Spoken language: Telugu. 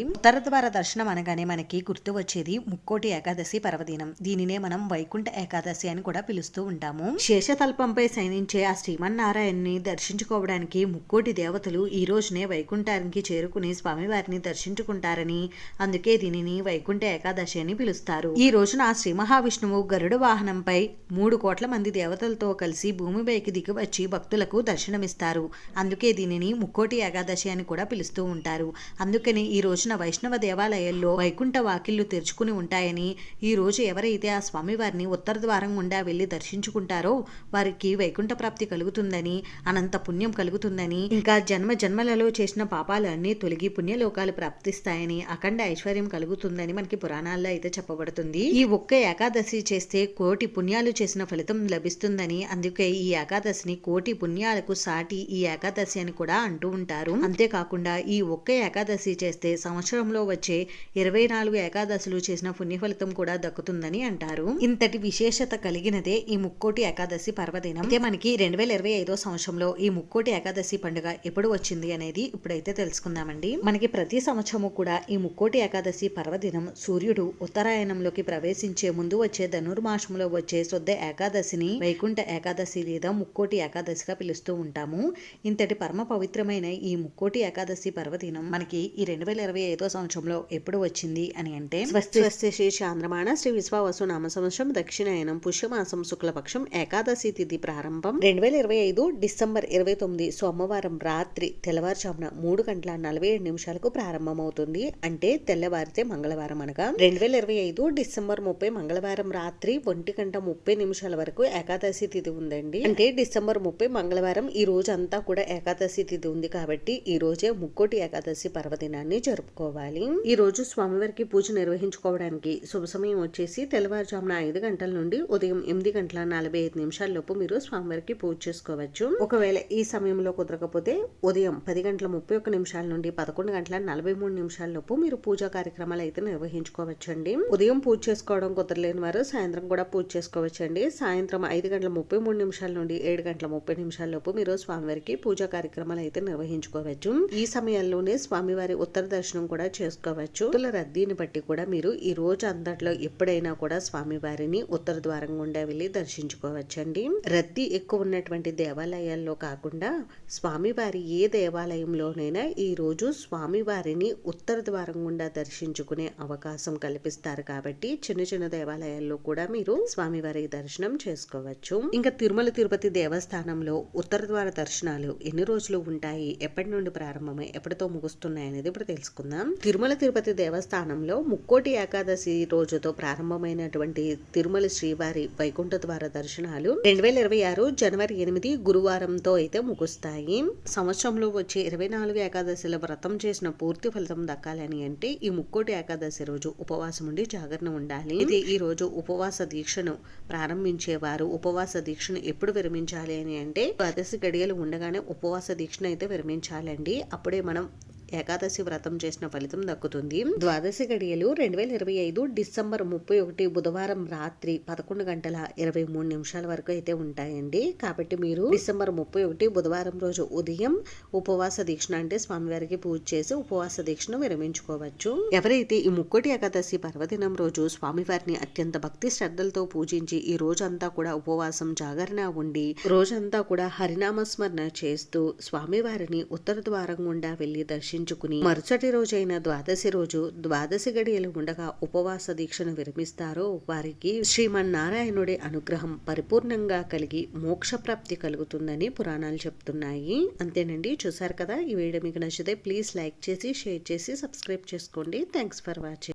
ఉత్తర ద్వార దర్శనం అనగానే మనకి గుర్తు వచ్చేది ముక్కోటి ఏకాదశి పర్వదినం. దీనినే మనం వైకుంఠ ఏకాదశి అని కూడా పిలుస్తూ ఉంటాము. శేషతల్పంపై శయనించే ఆ శ్రీమన్నారాయణ్ని దర్శించుకోవడానికి ముక్కోటి దేవతలు ఈ రోజునే వైకుంఠానికి చేరుకుని స్వామివారిని దర్శించుకుంటారని అందుకే దీనిని వైకుంఠ ఏకాదశి అని పిలుస్తారు. ఈ రోజున శ్రీ మహావిష్ణువు గరుడ వాహనంపై మూడు కోట్ల మంది దేవతలతో కలిసి భూమిపైకి దిగి వచ్చి భక్తులకు దర్శనమిస్తారు. అందుకే దీనిని ముక్కోటి ఏకాదశి అని కూడా పిలుస్తూ ఉంటారు. అందుకని ఈ రోజు రోజున వైష్ణవ దేవాలయాల్లో వైకుంఠ వాకిళ్ళు తెరుచుకుని ఉంటాయని ఈ రోజు ఎవరైతే ఆ స్వామివారిని ఉత్తర ద్వారం గుండా వెళ్ళి దర్శించుకుంటారో వారికి వైకుంఠ ప్రాప్తి కలుగుతుందని అనంత పుణ్యం కలుగుతుందని ఇంకా జన్మ జన్మలలో చేసిన పాపాలన్నీ తొలగి పుణ్యలోకాలు ప్రాప్తిస్తాయని అఖండ ఐశ్వర్యం కలుగుతుందని మనకి పురాణాల్లో అయితే చెప్పబడుతుంది. ఈ ఒక్క ఏకాదశి చేస్తే కోటి పుణ్యాలు చేసిన ఫలితం లభిస్తుందని అందుకే ఈ ఏకాదశిని కోటి పుణ్యాలకు సాటి ఈ ఏకాదశి అని కూడా అంటూ ఉంటారు. అంతేకాకుండా ఈ ఒక్క ఏకాదశి చేస్తే సంవత్సరంలో వచ్చే ఇరవై నాలుగు ఏకాదశులు చేసిన పుణ్య ఫలితం కూడా దక్కుతుందని అంటారు. ఇంతటి విశేషత కలిగినదే ఈ ముక్కోటి ఏకాదశి పర్వదినం. అయితే మనకి రెండు వేల ఇరవై ఐదో సంవత్సరంలో ఈ ముక్కోటి ఏకాదశి పండుగ ఎప్పుడు వచ్చింది అనేది ఇప్పుడైతే తెలుసుకుందామండి. మనకి ప్రతి సంవత్సరము కూడా ఈ ముక్కోటి ఏకాదశి పర్వదినం సూర్యుడు ఉత్తరాయణంలోకి ప్రవేశించే ముందు వచ్చే ధనుర్మాసంలో వచ్చే శుద్ధ ఏకాదశిని వైకుంఠ ఏకాదశి లేదా ముక్కోటి ఏకాదశిగా పిలుస్తూ ఉంటాము. ఇంతటి పరమ పవిత్రమైన ఈ ముక్కోటి ఏకాదశి పర్వదినం మనకి ఈ రెండు వేల ఇరవై ఐదో సంవత్సరంలో ఎప్పుడు వచ్చింది అని అంటే స్వస్తి శ్రీ చాంద్రమాణ శ్రీ విశ్వావసు నామ సంవత్సరం దక్షిణాయనం పుష్యమాసం శుక్లపక్షం ఏకాదశి తిథి ప్రారంభం. రెండు వేల ఇరవై ఐదు డిసెంబర్ ఇరవై తొమ్మిది సోమవారం రాత్రి తెల్లవారుజామున మూడు గంటల నలభై ఏడు నిమిషాలకు ప్రారంభమవుతుంది. అంటే తెల్లవారితే మంగళవారం అనగా. రెండు వేల ఇరవై ఐదు డిసెంబర్ ముప్పై మంగళవారం రాత్రి ఒంటి గంట ముప్పై నిమిషాల వరకు ఏకాదశి తిథి ఉందండి. అంటే డిసెంబర్ ముప్పై మంగళవారం ఈ రోజు అంతా కూడా ఏకాదశి తిథి ఉంది కాబట్టి ఈ రోజే ముక్కోటి ఏకాదశి పర్వదినాన్ని జరుపుకోవాలి. ఈ రోజు స్వామివారికి పూజ నిర్వహించుకోవడానికి శుభ సమయం వచ్చేసి తెల్లవారుజామున ఐదు గంటల నుండి ఉదయం ఎనిమిది గంటల నలభై ఐదు నిమిషాల లోపు మీరు స్వామివారికి పూజ చేసుకోవచ్చు. ఒకవేళ ఈ సమయంలో కుదరకపోతే ఉదయం పది గంటల ముప్పై ఒక్క నిమిషాల నుండి పదకొండు గంటల నలభై మూడు నిమిషాల లోపు మీరు పూజా కార్యక్రమాలు అయితే నిర్వహించుకోవచ్చండి. ఉదయం పూజ చేసుకోవడం కుదరలేని వారు సాయంత్రం కూడా పూజ చేసుకోవచ్చండి. సాయంత్రం ఐదు గంటల ముప్పై మూడు నిమిషాల నుండి ఏడు గంటల ముప్పై నిమిషాల లోపు మీరు స్వామివారికి పూజా కార్యక్రమాలు అయితే నిర్వహించుకోవచ్చు. ఈ సమయంలోనే స్వామివారి ఉత్తర దర్శనం దర్శనం కూడా చేసుకోవచ్చు. భక్తుల రద్దీని బట్టి కూడా మీరు ఈ రోజు అంతట్లో ఎప్పుడైనా కూడా స్వామివారిని ఉత్తర ద్వారం గుండా వెళ్ళి దర్శించుకోవచ్చండి. రద్దీ ఎక్కువ ఉన్నటువంటి దేవాలయాల్లో కాకుండా స్వామివారి ఏ దేవాలయంలోనైనా ఈ రోజు స్వామివారిని ఉత్తర ద్వారం గుండా దర్శించుకునే అవకాశం కల్పిస్తారు కాబట్టి చిన్న చిన్న దేవాలయాల్లో కూడా మీరు స్వామివారి దర్శనం చేసుకోవచ్చు. ఇంకా తిరుమల తిరుపతి దేవస్థానంలో ఉత్తర ద్వార దర్శనాలు ఎన్ని రోజులు ఉంటాయి? ఎప్పటి నుండి ప్రారంభమై ఎప్పటితో ముగుస్తున్నాయి అనేది ఇప్పుడు తెలుసుకుందాం. తిరుమల తిరుపతి దేవస్థానంలో ముక్కోటి ఏకాదశి రోజుతో ప్రారంభమైనటువంటి తిరుమల శ్రీవారి వైకుంఠ ద్వార దర్శనాలు రెండు వేల ఇరవై ఆరు జనవరి ఎనిమిది గురువారంతో అయితే ముగుస్తాయి. సంవత్సరంలో వచ్చే ఇరవై నాలుగు ఏకాదశిల వ్రతం చేసిన పూర్తి ఫలితం దక్కాలని అంటే ఈ ముక్కోటి ఏకాదశి రోజు ఉపవాసం ఉండి జాగరణ ఉండాలి. ఇది ఈ రోజు ఉపవాస దీక్షను ప్రారంభించేవారు ఉపవాస దీక్షను ఎప్పుడు విరమించాలి అని అంటే ద్వాదశి గడియలు ఉండగానే ఉపవాస దీక్షను అయితే విరమించాలండి. అప్పుడే మనం ఏకాదశి వ్రతం చేసిన ఫలితం దక్కుతుంది. ద్వాదశి గడియలు రెండు వేల ఇరవై ఐదు డిసెంబర్ ముప్పై ఒకటి బుధవారం రాత్రి పదకొండు గంటల ఇరవై మూడు నిమిషాల వరకు అయితే ఉంటాయండి. కాబట్టి మీరు డిసెంబర్ ముప్పై ఒకటి బుధవారం రోజు ఉదయం ఉపవాస దీక్షణ అంటే స్వామివారికి పూజ చేసి ఉపవాస దీక్షను విరమించుకోవచ్చు. ఎవరైతే ఈ ముక్కోటి ఏకాదశి పర్వదినం రోజు స్వామివారిని అత్యంత భక్తి శ్రద్ధలతో పూజించి ఈ రోజంతా కూడా ఉపవాసం జాగరణ ఉండి రోజంతా కూడా హరినామస్మరణ చేస్తూ స్వామివారిని ఉత్తర ద్వారం గుండా వెళ్ళి దర్శించుకుని మరుసటి రోజైన ద్వాదశి రోజు ద్వాదశి గడియలు ఉండగా ఉపవాస దీక్షను విరమిస్తారో వారికి శ్రీమన్నారాయణుడి అనుగ్రహం పరిపూర్ణంగా కలిగి మోక్ష ప్రాప్తి కలుగుతుందని పురాణాలు చెప్తున్నాయి. అంతేనండి. చూసారు కదా? ఈ వీడియో మీకు నచ్చితే ప్లీజ్ లైక్ చేసి షేర్ చేసి సబ్స్క్రైబ్ చేసుకోండి. Thanks for watching.